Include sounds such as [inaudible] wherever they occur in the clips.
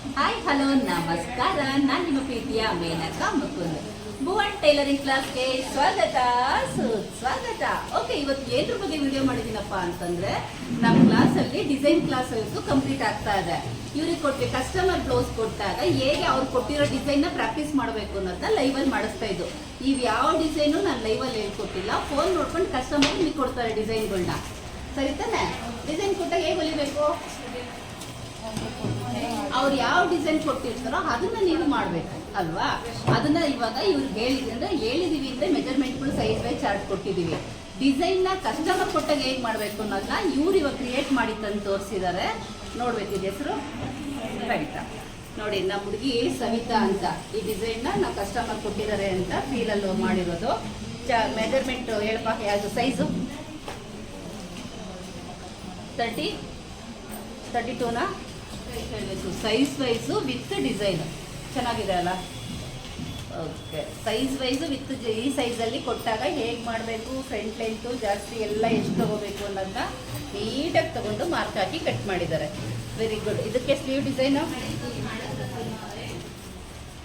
Hi, hello, ನಮಸ್ಕಾರ. ನಾನು ನಿಮ್ಮ ಪ್ರೀತಿಯ ಮೇನಕ ಮುಕುಂದ್. ಭುವನ್ ಟೈಲರಿಂಗ್ ಕ್ಲಾಸ್ಗೆ ಸ್ವಾಗತ ಸುಸ್ವಾಗತ ಓಕೆ, ಇವತ್ತು ಏನ್ರ ಬಗ್ಗೆ ವಿಡಿಯೋ ಮಾಡಿದ್ದೀನಪ್ಪ ಅಂತಂದ್ರೆ ನಮ್ಮ ಕ್ಲಾಸಲ್ಲಿ ಡಿಸೈನ್ ಕ್ಲಾಸ್ ಇವತ್ತು ಕಂಪ್ಲೀಟ್ ಆಗ್ತಾ ಇದೆ. ಇವ್ರಿಗೆ ಕೊಟ್ಟು ಕಸ್ಟಮರ್ ಬ್ಲೌಸ್ ಕೊಟ್ಟಾಗ ಹೇಗೆ ಅವ್ರು ಕೊಟ್ಟಿರೋ ಡಿಸೈನ್ನ ಪ್ರಾಕ್ಟೀಸ್ ಮಾಡಬೇಕು ಅನ್ನೋದನ್ನ ಲೈವ್ ಅಲ್ಲಿ ಮಾಡಿಸ್ತಾ ಇದ್ದು. ಇವ್ ಯಾವ ಡಿಸೈನು ನಾನು ಲೈವ್ ಅಲ್ಲಿ ಹೇಳ್ಕೊಟ್ಟಿಲ್ಲ. ಫೋನ್ ನೋಡ್ಕೊಂಡು ಕಸ್ಟಮರ್ ನಿಮಗೆ ಕೊಡ್ತಾರೆ ಡಿಸೈನ್ಗಳನ್ನ ಸರಿ ತಾನೆ ಡಿಸೈನ್ ಕೊಟ್ಟಾಗ ಹೇಗೆ ಹೊಲಿಬೇಕು? ಅವ್ರು ಯಾವ ಡಿಸೈನ್ ಕೊಟ್ಟಿರ್ತಾರೋ ಅದನ್ನ ನೀವು ಮಾಡ್ಬೇಕು ಅಲ್ವಾ? ಅದನ್ನ ಇವಾಗ ಇವ್ರು ಹೇಳಿದ್ರೆ ಅಂದ್ರೆ ಹೇಳಿದೀವಿ ಅಂದ್ರೆ ಮೆಜರ್ಮೆಂಟ್ಗಳು ಸೈಜ್ ಬೈ ಚಾರ್ಟ್ ಕೊಟ್ಟಿದೀವಿ. ಡಿಸೈನ್ನ ಕಸ್ಟಮರ್ ಕೊಟ್ಟಾಗ ಹೇಗೆ ಮಾಡಬೇಕು ಅನ್ನೋದನ್ನ ಇವ್ರು ಇವಾಗ ಕ್ರಿಯೇಟ್ ಮಾಡಿ ತಂದು ತೋರಿಸಿದ್ದಾರೆ ನೋಡ್ಬೇಕು ಇದು ಹೆಸರು? ಸವಿತಾ. ನೋಡಿ ನಮ್ಮ ಹುಡುಗಿ ಸವಿತಾ ಅಂತ. ಈ ಡಿಸೈನ್ನ ನಾವು ಕಸ್ಟಮರ್ ಕೊಟ್ಟಿದ್ದಾರೆ ಅಂತ ಫೀಲಲ್ಲಿ ಮಾಡಿರೋದು. ಮೆಜರ್ಮೆಂಟ್ ಹೇಳಪ್ಪ, ಯಾವುದು ಸೈಜು ತರ್ಟಿ ತರ್ಟಿ ಟೂನಾ ಸೈಜ್ ವೈಸು ವಿತ್ ಡಿಸೈನ್ ಚೆನ್ನಾಗಿದೆ ಅಲ್ಲ? ಓಕೆ ಸೈಜ್ ವೈಸು ವಿತ್ ಈ ಸೈಜಲ್ಲಿ ಕೊಟ್ಟಾಗ ಹೇಗೆ ಮಾಡಬೇಕು? ಫ್ರಂಟ್ ಲೆಂತು ಜಾಸ್ತಿ ಎಲ್ಲ ಎಷ್ಟು ತಗೋಬೇಕು ಅನ್ನೋದನ್ನ ನೀಟಾಗಿ ತಗೊಂಡು ಮಾರ್ಕ್ ಹಾಕಿ ಕಟ್ ಮಾಡಿದ್ದಾರೆ. ವೆರಿ ಗುಡ್ ಇದಕ್ಕೆ ಸ್ಲೀವ್ ಡಿಸೈನು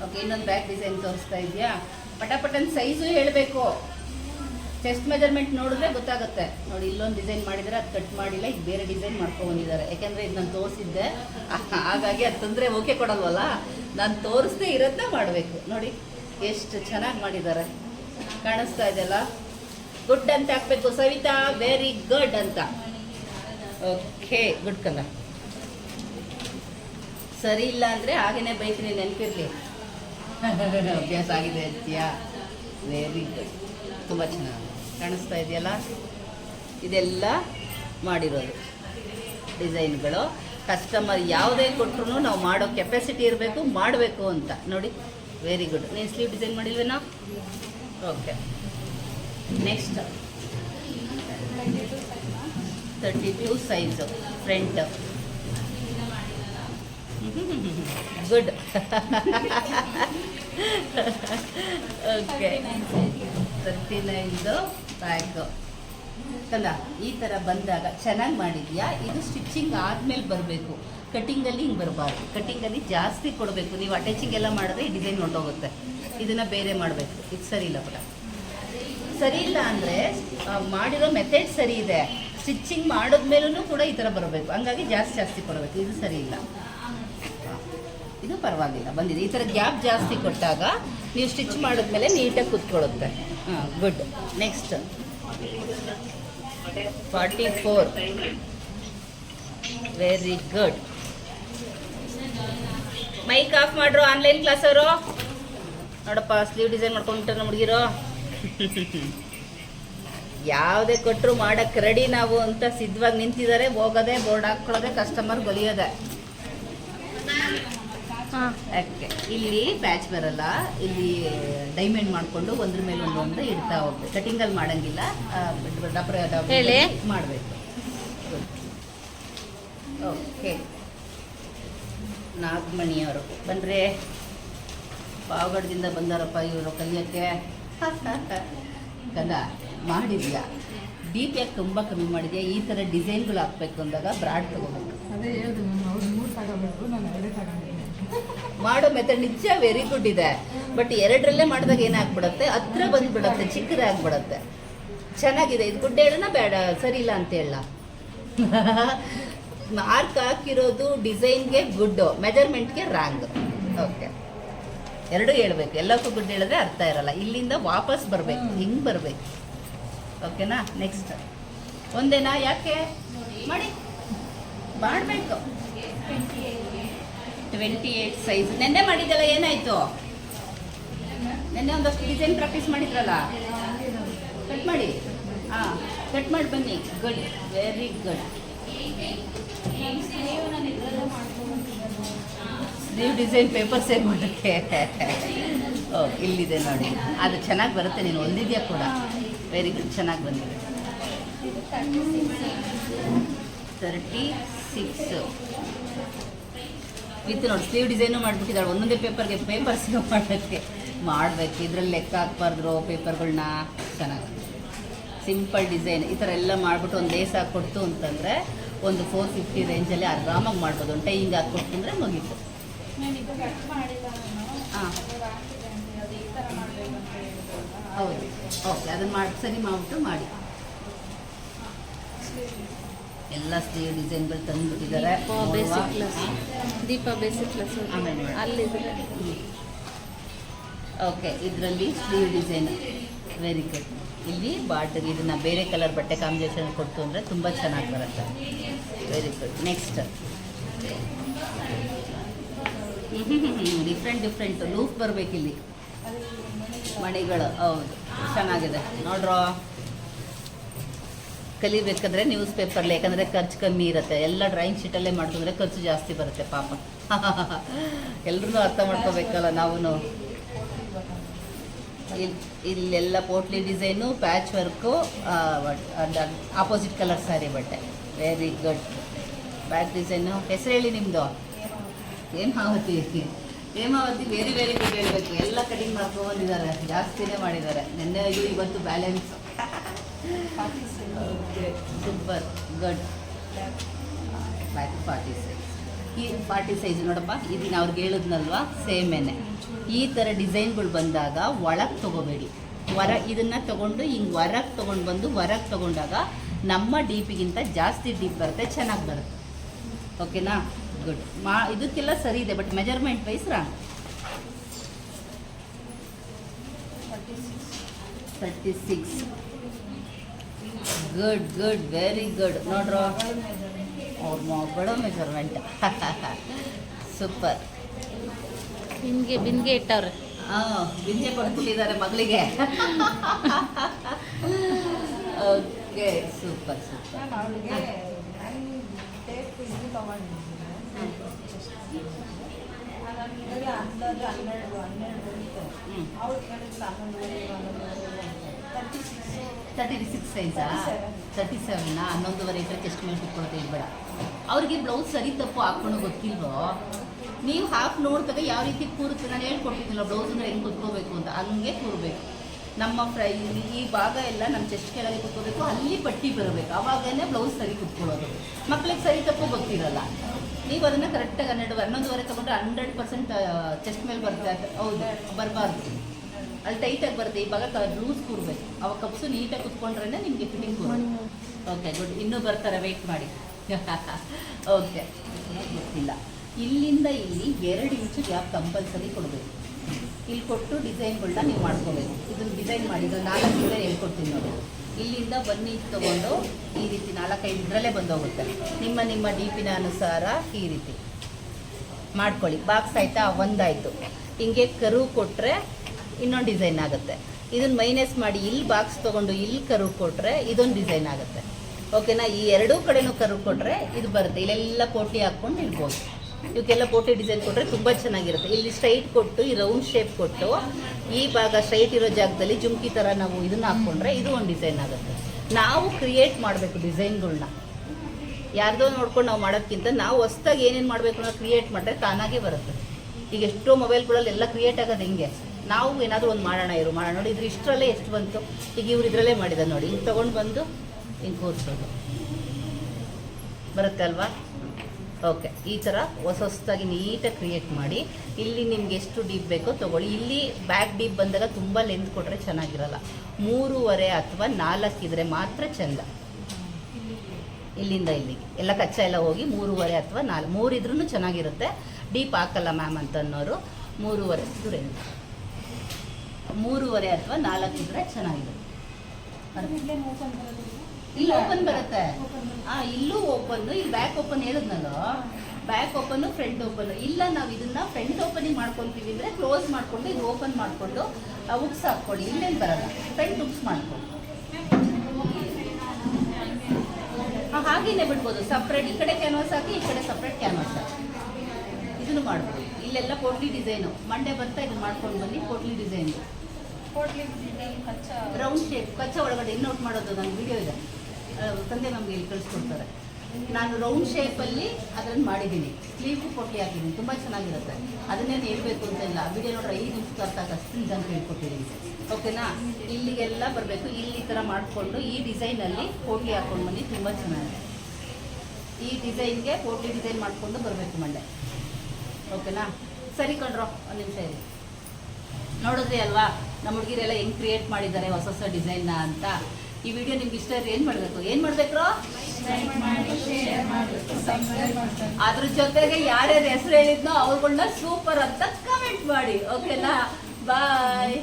ಓಕೆ ಇನ್ನೊಂದು ಬ್ಯಾಕ್ ಡಿಸೈನ್ ತೋರಿಸ್ತಾ ಇದೆಯಾ? ಪಟಾಪಟನ್ ಸೈಜು ಹೇಳಬೇಕು. ಚೆಸ್ಟ್ ಮೆಜರ್ಮೆಂಟ್ ನೋಡಿದ್ರೆ ಗೊತ್ತಾಗುತ್ತೆ. ನೋಡಿ, ಇಲ್ಲೊಂದು ಡಿಸೈನ್ ಮಾಡಿದರೆ ಅದು ಕಟ್ ಮಾಡಿಲ್ಲ ಈಗ ಬೇರೆ ಡಿಸೈನ್ ಮಾಡ್ಕೊಂಡು ಬಂದಿದ್ದಾರೆ. ಯಾಕೆಂದರೆ ಇದು ನಾನು ತೋರಿಸಿದ್ದೆ. [laughs] ಹಾಗಾಗಿ ಅದು ತೊಂದರೆ ಓಕೆ ಕೊಡಲ್ವಲ್ಲ? ನಾನು ತೋರಿಸ್ದೇ ಇರೋದನ್ನ ಮಾಡಬೇಕು. ನೋಡಿ, ಎಷ್ಟು ಚೆನ್ನಾಗಿ ಮಾಡಿದ್ದಾರೆ. ಕಾಣಿಸ್ತಾ ಇದೆಯಲ್ಲ ಗುಡ್ ಅಂತ ಹಾಕ್ಬೇಕು. ಸವಿತಾ ವೆರಿ ಗುಡ್ ಅಂತ. ಓಕೆ ಗುಡ್ ಕಲರ್ ಸರಿ ಇಲ್ಲ ಅಂದರೆ ಹಾಗೇನೆ ಬೈತೀನಿ, ನೆನಪಿರಲಿ. [laughs] ಅಭ್ಯಾಸ ಆಗಿದೆ ಅಂತೀಯಾ ವೆರಿ ಗುಡ್ ತುಂಬ ಚೆನ್ನಾಗಿ. ಕಾಣಿಸ್ತಾ ಇದೆಯಲ್ಲ? ಇದೆಲ್ಲ ಮಾಡಿರೋದು ಡಿಸೈನ್ಗಳು. ಕಸ್ಟಮರ್ ಯಾವುದೇ ಕೊಟ್ಟರು ನಾವು ಮಾಡೋ ಕೆಪಾಸಿಟಿ ಇರಬೇಕು, ಮಾಡಬೇಕು ಅಂತ. ನೋಡಿ ವೆರಿ ಗುಡ್ ನೀನು sleeve design ಮಾಡಿಲ್ವೇನೋ? Okay next thirty two size front good okay thirty ನೈನ್ದು bag ಅಲ್ಲ ಈ ಥರ ಬಂದಾಗ ಚೆನ್ನಾಗಿ ಮಾಡಿದ್ಯಾ? ಇದು ಸ್ಟಿಚಿಂಗ್ ಆದಮೇಲೆ ಬರಬೇಕು. ಕಟಿಂಗಲ್ಲಿ ಹಿಂಗೆ ಬರಬಾರ್ದು. ಕಟಿಂಗಲ್ಲಿ ಜಾಸ್ತಿ ಕೊಡಬೇಕು. ನೀವು ಅಟ್ಯಾಚಿಂಗ್ ಎಲ್ಲ ಮಾಡಿದ್ರೆ ಈ ಡಿಸೈನ್ ಹೊಟ್ಟೋಗುತ್ತೆ ಇದನ್ನು ಬೇರೆ ಮಾಡಬೇಕು. ಇದು ಸರಿ ಇಲ್ಲ ಕೂಡ ಸರಿ ಇಲ್ಲ ಅಂದರೆ ಮಾಡಿರೋ ಮೆಥಡ್ ಸರಿ ಇದೆ. ಸ್ಟಿಚಿಂಗ್ ಮಾಡಿದ್ಮೇಲೂ ಕೂಡ ಈ ಥರ ಬರಬೇಕು. ಹಂಗಾಗಿ ಜಾಸ್ತಿ ಜಾಸ್ತಿ ಕೊಡಬೇಕು. ಇದು ಸರಿ ಇಲ್ಲ. ಇದು ಪರವಾಗಿಲ್ಲ. ಬಂದಿದೆ. ಈ ಥರ ಗ್ಯಾಪ್ ಜಾಸ್ತಿ ಕೊಟ್ಟಾಗ ನೀವು ಸ್ಟಿಚ್ ಮಾಡಿದ್ಮೇಲೆ ನೀಟಾಗಿ ಕೂತ್ಕೊಳ್ಳುತ್ತೆ. ಹಾಂ good next forty four very good mike off ಮಾಡ್ರು ಆನ್ಲೈನ್ ಕ್ಲಾಸ್ ಅವರು. ನೋಡಪ್ಪ ಸ್ಲೀವ್ ಡಿಸೈನ್ ಮಾಡ್ಕೊಂಡ್ಬಿಟ್ರೆ ನಮ್ಮ ಹುಡುಗಿರು. ಯಾವುದೇ ಕೊಟ್ಟರು ಮಾಡಕ್ಕೆ ರೆಡಿ ನಾವು ಅಂತ ಸಿದ್ಧವಾಗಿ ನಿಂತಿದ್ದಾರೆ. ಹೋಗೋದೇ ಬೋರ್ಡ್ ಹಾಕ್ಕೊಳ್ಳೋದೆ ಕಸ್ಟಮರ್ ಗೊಲಿಯೋದೆ. ಓಕೆ. ಇಲ್ಲಿ ಬ್ಯಾಚ್ ಬರಲ್ಲ. ಇಲ್ಲಿ ಡೈಮಂಡ್ ಮಾಡಿಕೊಂಡು ಒಂದ್ರ ಮೇಲೆ ಒಂದು ಒಂದು ಇಡ್ತಾ ಹೋಗ್ಬೇಕು. ಕಟಿಂಗಲ್ಲಿ ಮಾಡಂಗಿಲ್ಲ. ಮಾಡ್ಬೇಕು ಹೇಳಿ. ಮಾಡಬೇಕು. ಓಕೆ. ನಾಗಮಣಿಯವರು. ಬನ್ರಿ. ಪಾವಗಡದಿಂದ ಬಂದಾರಪ್ಪ ಇವರು ಕಲಿಯೋಕ್ಕೆ. ಕದ ಮಾಡಿದ್ಯಾ? ಡಿ ಪಿ ಯಾಕೆ ತುಂಬ ಕಮ್ಮಿ ಮಾಡಿದ್ಯಾ? ಈ ಥರ ಡಿಸೈನ್ಗಳು ಹಾಕ್ಬೇಕು ಅಂದಾಗ ಬ್ರಾಡ್ ತಗೋಬೇಕು. ಅದೇ ಹೇಳ್ದು ನಾನು ಅವ್ರು ಮೂರು ತಗೋಬೇಕು ನಾನು ಎರಡೇ ತಗೊಂಡಿದ್ದೀನಿ ಮಾಡೋ ಮೆಥಡ್ ನಿಜ ವೆರಿ ಗುಡ್ ಇದೆ. ಬಟ್ ಎರಡರಲ್ಲೇ ಮಾಡಿದಾಗ ಏನಾಗ್ಬಿಡತ್ತೆ? ಹತ್ರ ಬಂದ್ಬಿಡತ್ತೆ, ಚಿಕ್ಕದಾಗ್ಬಿಡತ್ತೆ. ಚೆನ್ನಾಗಿದೆ. ಇದು ಗುಡ್ಡೆ ಹೇಳೋಣ, ಬೇಡ, ಸರಿ ಇಲ್ಲ ಅಂತ ಹೇಳ. ಮಾರ್ಕ್ ಹಾಕಿರೋದು ಡಿಸೈನ್ಗೆ ಗುಡ್ಡು ಮೆಜರ್ಮೆಂಟ್ಗೆ ರಾಂಗ್ ಓಕೆ ಎರಡೂ ಹೇಳ್ಬೇಕು. ಎಲ್ಲಕ್ಕೂ ಗುಡ್ ಹೇಳಿದ್ರೆ ಅರ್ಥ ಇರಲ್ಲ. ಇಲ್ಲಿಂದ ವಾಪಸ್ ಬರಬೇಕು. ಹಿಂಗೆ ಬರಬೇಕು. ಓಕೆನಾ ನೆಕ್ಸ್ಟ್ ಒಂದೇನಾ? ಯಾಕೆ? ಮಾಡಿ. ಮಾಡಬೇಕು. ಟ್ವೆಂಟಿ ಏಯ್ಟ್ ಸೈಜ್ ನೆನ್ನೆ ಮಾಡಿದ್ದಲ್ಲ, ಏನಾಯ್ತು? ನೆನ್ನೆ ಒಂದಷ್ಟು ಡಿಸೈನ್ ಪ್ರಾಕ್ಟೀಸ್ ಮಾಡಿದ್ರಲ್ಲ? ಕಟ್ ಮಾಡಿ? ಹಾಂ ಕಟ್ ಮಾಡಿ ಬನ್ನಿ. ಗುಡ್ ವೆರಿ ಗುಡ್ ನೀವು ಡಿಸೈನ್ ಪೇಪರ್ ಸೇವ್ ಮಾಡೋಕ್ಕೆ? ಓ, ಇಲ್ಲಿದೆ ನೋಡಿ. ಅದು ಚೆನ್ನಾಗಿ ಬರುತ್ತೆ, ನೀನು ಒಂದಿದೆಯಾ ಕೂಡ? ವೆರಿ ಗುಡ್ ಚೆನ್ನಾಗಿ ಬಂದಿದೆ. ತರ್ಟಿ ಸಿಕ್ಸ್ ವಿತ್ ನೋಡಿ ಸ್ಲೀವ್ ಡಿಸೈನು ಮಾಡಿಬಿಟ್ಟಿದ್ದಾಳೆ. ಒಂದೊಂದೇ ಪೇಪರ್ಗೆ ಪೇಪರ್ ಸೇವ್ ಮಾಡೋಕ್ಕೆ. ಮಾಡಬೇಕು. ಇದರಲ್ಲಿ ಲೆಕ್ಕ ಹಾಕ್ಬಾರ್ದ್ರು ಪೇಪರ್ಗಳನ್ನ ಚೆನ್ನಾಗಿ ಸಿಂಪಲ್ ಡಿಸೈನ್ ಈ ಥರ ಎಲ್ಲ ಮಾಡಿಬಿಟ್ಟು ಒಂದು ಲೇಸ್ ಹಾಕ್ಕೊಡ್ತು ಅಂತಂದರೆ ಒಂದು ಫೋರ್ ಫಿಫ್ಟಿ ರೇಂಜಲ್ಲಿ ಆರಾಮಾಗಿ ಮಾಡ್ಬೋದು. ಒಂದು ಟೈ ಹಿಂಗೆ ಹಾಕ್ಕೊಡ್ತಂದ್ರೆ ಮುಗೀತು. ಹಾಂ. ಹೌದು. ಓಕೆ ಅದನ್ನು ಮಾಡಿ ಸರಿ ಮಾಡಿಬಿಟ್ಟು ಮಾಡಿ. ಎಲ್ಲ ಸ್ಲೀವ್ ಡಿಸೈನ್ಗಳು ತಂದುಬಿಟ್ಟಿದ್ದಾರೆ. Basic class. Deepa basic class ಆಮೇಲೆ. ಅಲ್ಲಿದ್ರೆ. ಓಕೆ ಇದರಲ್ಲಿ ಸ್ಲೀವ್ ಡಿಸೈನ್. ವೆರಿ ಗುಡ್ ಇಲ್ಲಿ ಬಾರ್ಡರ್ ಇದನ್ನ ಬೇರೆ ಕಲರ್ ಬಟ್ಟೆ ಕಾಂಬಿನೇಷನ್ ಕೊಡ್ತು ಅಂದರೆ ತುಂಬ ಚೆನ್ನಾಗಿ ಬರುತ್ತೆ. Very good next different different loop ಬರಬೇಕಿಲ್ಲಿ. ಮಣಿಗಳು. ಹೌದು. ಚೆನ್ನಾಗಿದೆ. ನೋಡ್ರೋ. ಕಲಿಬೇಕಾದ್ರೆ ನ್ಯೂಸ್ ಪೇಪರ್ಲಿ ಯಾಕಂದರೆ ಖರ್ಚು ಕಮ್ಮಿ ಇರುತ್ತೆ. ಎಲ್ಲ ಡ್ರಾಯಿಂಗ್ ಶೀಟಲ್ಲೇ ಮಾಡ್ಕೊಂಡ್ರೆ ಖರ್ಚು ಜಾಸ್ತಿ ಬರುತ್ತೆ, ಪಾಪ. [laughs] ಎಲ್ಲರೂ ಅರ್ಥ ಮಾಡ್ಕೋಬೇಕಲ್ಲ ನಾವು ಇಲ್ಲೆಲ್ಲ potli design patch work opposite colour sari ಬಟ್ಟೆ. ವೆರಿ ಗುಡ್ ಬ್ಯಾಕ್ ಡಿಸೈನು ಹೆಸರು ಹೇಳಿ ನಿಮ್ಮದು ಹೇಮಾವತಿ. ಹೇಮಾವತಿ ವೆರಿ ವೆರಿ ಬೇರೆ ಹೇಳಬೇಕು. ಎಲ್ಲ ಕಟಿಂಗ್ ಮಾಡ್ಕೊಂಡಿದ್ದಾರೆ ಜಾಸ್ತಿನೇ ಮಾಡಿದ್ದಾರೆ. ನೆನ್ನೆ ಇವತ್ತು balance good back forty size ಈ ಫಾರ್ಟಿ ಸೈಜ್ ನೋಡಪ್ಪ ಇದೀಗ ಅವ್ರಿಗೆ ಹೇಳಿದ್ನಲ್ವಾ? ಸೇಮೇನೆ ಈ ಥರ ಡಿಸೈನ್ಗಳು ಬಂದಾಗ ಒಳಗೆ ತೊಗೋಬೇಡಿ. ಹೊರ ಇದನ್ನು ತೊಗೊಂಡು ಹಿಂಗೆ ಹೊರಗೆ ತೊಗೊಂಡು ಬಂದು ಹೊರಗೆ ತೊಗೊಂಡಾಗ ನಮ್ಮ ಡೀಪಿಗಿಂತ ಜಾಸ್ತಿ ಡೀಪ್ ಬರುತ್ತೆ ಚೆನ್ನಾಗಿ ಬರುತ್ತೆ. ಓಕೆನಾ ಗುಡ್ ಮಾ ಇದಕ್ಕೆಲ್ಲ ಸರಿ ಇದೆ but measurement wise wrong thirty six good good very good ನೋಡ್ರೋ? ಅವ್ರ ಮಗಳು ಮೆಜರ್ಮೆಂಟ್ ಸೂಪರ್ ಬಿನ್ಗೆ ಬಿಂದಿಗೆ ಇಟ್ಟವ್ರೆ. ಹಾಂ ಬಿಂದಿಗೆ ಕೊಡ್ತಿದ್ದಾರೆ ಮಗಳಿಗೆ. ಓಕೆ ಸೂಪರ್ ಸೂಪರ್ ಹನ್ನೆರಡು ಹನ್ನೆರಡು ತರ್ಟಿ ಸಿಕ್ಸ್ ತರ್ಟಿ ಸಿಕ್ಸ್ ಸೈಜಾ ತರ್ಟಿ ಸೆವೆನ್ನಾ ಹನ್ನೊಂದುವರೆ ಇದ್ರೆ ಚೆಸ್ಟ್ ಮೇಲೆ ಕುತ್ಕೊಳ್ತಾ ಇಲ್ಬೇಡ ಅವ್ರಿಗೆ ಬ್ಲೌಸ್ ಸರಿ ತಪ್ಪು ಹಾಕೊಂಡು ಗೊತ್ತಿಲ್ವೋ? ನೀವು ಹಾಫ್ ನೋಡಿದಾಗ ಯಾವ ರೀತಿ ಕೂರುತ್ತೆ? ನಾನು ಹೇಳ್ಕೊಟ್ಟಿದ್ದಿಲ್ಲ ಬ್ಲೌಸ್ ಅಂದ್ರೆ ಹೆಂಗೆ ಕುತ್ಕೋಬೇಕು ಅಂತ. ಹಂಗೆ ಕೂರಬೇಕು. ನಮ್ಮ ಫ್ರೈ, ಈ ಭಾಗ ಎಲ್ಲ ನಮ್ಮ ಚೆಸ್ಟ್ ಕೆಳಗೆ ಕುತ್ಕೋಬೇಕು, ಅಲ್ಲಿ ಪಟ್ಟಿ ಬರಬೇಕು. ಆವಾಗಲೇ ಬ್ಲೌಸ್ ಸರಿ ಕುತ್ಕೊಳ್ಳೋದು. ಮಕ್ಳಿಗೆ ಸರಿ ತಪ್ಪು ಗೊತ್ತಿರಲ್ಲ. ನೀವು ಅದನ್ನು ಕರೆಕ್ಟಾಗಿ ಹನ್ನೆರಡು ಹನ್ನೊಂದುವರೆ ತೊಗೊಂಡ್ರೆ ಹಂಡ್ರೆಡ್ ಪರ್ಸೆಂಟ್ ಚೆಸ್ಟ್ ಮೇಲೆ ಬರ್ತಾ ಹೌದು, ಬರಬಾರ್ದು. ಅಲ್ಲಿ ಟೈಟಾಗಿ ಬರುತ್ತೆ. ಭಾಗ ಲೂಸ್ ಕೂರ್ಬೇಕು. ಅವಾಗ ಕಪ್ಸು ನೀಟಾಗಿ ಕುತ್ಕೊಂಡ್ರೆ ನಿಮಗೆ ಫಿಟ್ಟಿಂಗ್ ಓಕೆ ಗುಡ್ ಇನ್ನೂ ಬರ್ತಾರೆ. ವೆಯ್ಟ್ ಮಾಡಿ. [laughs] ಓಕೆ ಗೊತ್ತಿಲ್ಲ. ಇಲ್ಲಿಂದ ಇಲ್ಲಿ ಎರಡು ಇಂಚು ಗ್ಯಾಪ್ ಕಂಪಲ್ಸರಿ ಕೊಡಬೇಕು. ಇಲ್ಲಿ ಕೊಟ್ಟು ಡಿಸೈನ್ಗಳನ್ನ ನೀವು ಮಾಡ್ಕೋಬೇಕು. ಇದನ್ನು ಡಿಸೈನ್ ಮಾಡಿ ಇದು ನಾಲ್ಕು ಡಿಸೈನ್ ಹೇಳ್ಕೊಡ್ತೀನಿ ನೋಡಿ. ಇಲ್ಲಿಂದ ಬನ್ನಿ ತೊಗೊಂಡು ಈ ರೀತಿ ನಾಲ್ಕೈದು ಇದರಲ್ಲೇ ಬಂದೋಗುತ್ತೆ. ನಿಮ್ಮ ನಿಮ್ಮ ಡಿಪಿನ ಅನುಸಾರ ಈ ರೀತಿ. ಮಾಡ್ಕೊಳ್ಳಿ. ಬಾಕ್ಸ್ ಆಯಿತಾ? ಒಂದಾಯಿತು. ಹಿಂಗೆ ಕರು ಕೊಟ್ಟರೆ ಇನ್ನೊಂದು ಡಿಸೈನ್ ಆಗುತ್ತೆ. ಇದನ್ನು ಮೈನಸ್ ಮಾಡಿ ಇಲ್ಲಿ ಬಾಕ್ಸ್ ತೊಗೊಂಡು ಇಲ್ಲಿ ಕರು ಕೊಟ್ಟರೆ ಇದೊಂದು ಡಿಸೈನ್ ಆಗುತ್ತೆ. ಓಕೆನಾ ಈ ಎರಡೂ ಕಡೆನೂ ಕರು ಕೊಟ್ಟರೆ ಇದು ಬರುತ್ತೆ. ಇಲ್ಲೆಲ್ಲ ಪೋಟಿ ಹಾಕ್ಕೊಂಡು ಇಡ್ಬೋದು. ಇವಕ್ಕೆಲ್ಲ ಪೋಟಿ ಡಿಸೈನ್ ಕೊಟ್ಟರೆ ತುಂಬ ಚೆನ್ನಾಗಿರುತ್ತೆ. ಇಲ್ಲಿ ಸ್ಟ್ರೈಟ್ ಕೊಟ್ಟು, ಈ ರೌಂಡ್ ಶೇಪ್ ಕೊಟ್ಟು, ಈ ಭಾಗ ಸ್ಟ್ರೈಟ್ ಇರೋ ಜಾಗದಲ್ಲಿ ಜುಮ್ಕಿ ಥರ ನಾವು ಇದನ್ನ ಹಾಕ್ಕೊಂಡ್ರೆ ಇದು ಒಂದು ಡಿಸೈನ್ ಆಗುತ್ತೆ. ನಾವು ಕ್ರಿಯೇಟ್ ಮಾಡಬೇಕು ಡಿಸೈನ್ಗಳನ್ನ ಯಾರ್ದೋ ನೋಡ್ಕೊಂಡು ನಾವು ಮಾಡೋದಕ್ಕಿಂತ ನಾವು ಹೊಸ್ದಾಗಿ ಏನೇನು ಮಾಡಬೇಕು ಅನ್ನೋ ಕ್ರಿಯೇಟ್ ಮಾಡಿದ್ರೆ ತಾನಾಗೇ ಬರುತ್ತೆ. ಈಗ ಎಷ್ಟೋ ಮೊಬೈಲ್ಗಳಲ್ಲಿ ಎಲ್ಲ ಕ್ರಿಯೇಟ್ ಆಗೋದು ಹೆಂಗೆ? ನಾವು ಏನಾದರೂ ಒಂದು ಮಾಡೋಣ ಇವರು ಮಾಡೋಣ. ನೋಡಿ, ಇದ್ರ ಇಷ್ಟರಲ್ಲೇ ಎಷ್ಟು ಬಂತು? ಈಗ ಇವ್ರು ಇದರಲ್ಲೇ ಮಾಡಿದ ನೋಡಿ. ಹಿಂಗೆ ತೊಗೊಂಡು ಬಂದು ಹಿಂಗೆ ಕೂರಿಸೋದು. ಬರುತ್ತೆ ಅಲ್ವಾ? ಓಕೆ. ಈ ಥರ ಹೊಸ ಹೊಸದಾಗಿ ನೀಟಾಗಿ ಕ್ರಿಯೇಟ್ ಮಾಡಿ, ಇಲ್ಲಿ ನಿಮ್ಗೆ ಎಷ್ಟು ಡೀಪ್ ಬೇಕೋ ತೊಗೊಳ್ಳಿ. ಇಲ್ಲಿ ಬ್ಯಾಕ್ ಡೀಪ್ ಬಂದಾಗ ತುಂಬ ಲೆಂತ್ ಕೊಟ್ಟರೆ ಚೆನ್ನಾಗಿರಲ್ಲ. ಮೂರುವರೆ ಅಥವಾ ನಾಲ್ಕಿದ್ರೆ ಮಾತ್ರ ಚೆಂದ. ಇಲ್ಲಿಂದ ಇಲ್ಲಿಗೆ. ಎಲ್ಲ ಕಚ್ಚಾ ಎಲ್ಲ ಹೋಗಿ ಮೂರುವರೆ ಅಥವಾ ನಾಲ್ಕು. ಮೂರಿದ್ರೂ ಚೆನ್ನಾಗಿರುತ್ತೆ. ಡೀಪ್ ಹಾಕಲ್ಲ ಮ್ಯಾಮ್ ಅಂತ ಅನ್ನೋರು. ಮೂರುವರೆ ದೂರ ಮೂರುವರೆ ಅಥವಾ ನಾಲ್ಕು ಇದ್ರೆ ಚೆನ್ನಾಗಿರುತ್ತೆ ಇಲ್ಲೇ ಓಪನ್ ಬರುತ್ತೆ? ಆ ಇಲ್ಲೂ ಓಪನ್ ಇಲ್ಲಿ ಬ್ಯಾಕ್ ಓಪನ್ ಹೇಳದ್ನಲ್ಲ? ಬ್ಯಾಕ್ ಓಪನ್ ಫ್ರಂಟ್ ಓಪನ್ ಇಲ್ಲ ನಾವು ಇದನ್ನ ಫ್ರಂಟ್ ಓಪನಿಂಗ್ ಮಾಡ್ಕೊಂತೀವಿ ಅಂದ್ರೆ ಕ್ಲೋಸ್ ಮಾಡ್ಕೊಂಡು ಇದು ಓಪನ್ ಮಾಡ್ಕೊಂಡು ಉಕ್ಸ್ ಹಾಕ್ಕೊಳ್ಳಿ ಇಲ್ಲೇನು ಬರಲ್ಲ. ಫ್ರಂಟ್ ಉಕ್ಸ್ ಮಾಡ್ಕೊಳ್ಳಿ ಹಾಗೇನೆ ಬಿಡ್ಬೋದು. ಸಪ್ರೇಟ್ ಈ ಕಡೆ ಕ್ಯಾನ್ವಾಸ್ ಹಾಕಿ ಈ ಕಡೆ ಸಪ್ರೇಟ್ ಕ್ಯಾನ್ವಾಸ್ ಹಾಕಿ. ಇದನ್ನು ಮಾಡ್ಬೋದು ಇಲ್ಲೆಲ್ಲ ಪೋಟ್ಲಿ ಡಿಸೈನು. ಮಂಡೆ ಬರ್ತಾ ಇದನ್ನು ಮಾಡ್ಕೊಂಡು ಬನ್ನಿ ಪೋಟ್ಲಿ ಡಿಸೈನ್ ಕೋಟ್ಲಿ ಕಚ್ಚಾ ರೌಂಡ್ ಶೇಪ್ ಕಚ್ಚಾ ಒಳಗಡೆ ಇನ್ನೋಟ್ ಮಾಡೋದು ನನ್ನ ವಿಡಿಯೋ ಇದೆ. ತಂದೆ ನಮಗೆ ಇಲ್ಲಿ ಕಳಿಸ್ಕೊಡ್ತಾರೆ. ನಾನು ರೌಂಡ್ ಶೇಪಲ್ಲಿ ಅದನ್ನು ಮಾಡಿದ್ದೀನಿ. ಸ್ಲೀವು ಕೊಟ್ಟಿ ಹಾಕಿದ್ದೀನಿ. ತುಂಬ ಚೆನ್ನಾಗಿರುತ್ತೆ. ಅದನ್ನೇನು ಹೇಳಬೇಕು ಅಂತ ಇಲ್ಲ ವಿಡಿಯೋ ನೋಡ್ರೆ ಐದು ನಿಮಿಷ ಅರ್ಥ ಅಷ್ಟು ನಿಧಾನ ಹೇಳ್ಕೊಟ್ಟಿದ್ದೀನಿ. ಓಕೆನಾ? ಇಲ್ಲಿಗೆಲ್ಲ ಬರಬೇಕು. ಇಲ್ಲಿ ಈ ಥರ ಮಾಡಿಕೊಂಡು ಈ ಡಿಸೈನಲ್ಲಿ ಕೋಟಿ ಹಾಕೊಂಡು ಬನ್ನಿ. ತುಂಬ ಚೆನ್ನಾಗಿದೆ. ಈ ಡಿಸೈನ್ಗೆ ಕೋಟಿ ಡಿಸೈನ್ ಮಾಡಿಕೊಂಡು ಬರಬೇಕು ಮಂಡೆ. ಓಕೆನಾ? ಸರಿ ಕಣ್ರೋ, ಒಂದು ನಿಮಿಷ ಇರಿ. ನೋಡಿದ್ರಿ ಅಲ್ವಾ? ನಮ್ಮ ಹುಡುಗಿರೆಲ್ಲ ಹೆಂಗ್ ಕ್ರಿಯೇಟ್ ಮಾಡಿದ್ದಾರೆ ಹೊಸ ಹೊಸ ಡಿಸೈನ್ನ ಅಂತ. ಈ ವಿಡಿಯೋ ನಿಮ್ಗೆ ಇಷ್ಟ ಇದ್ರೆ ಏನು ಮಾಡಬೇಕು? ಏನು ಮಾಡಬೇಕು ಅದ್ರ ಜೊತೆಗೆ ಯಾರ್ಯಾರ ಹೆಸರು ಹೇಳಿದ್ನೋ ಅವ್ರಗಳನ್ನ ಸೂಪರ್ ಅಂತ ಕಮೆಂಟ್ ಮಾಡಿ. ಓಕೆನಾ? ಬಾಯ್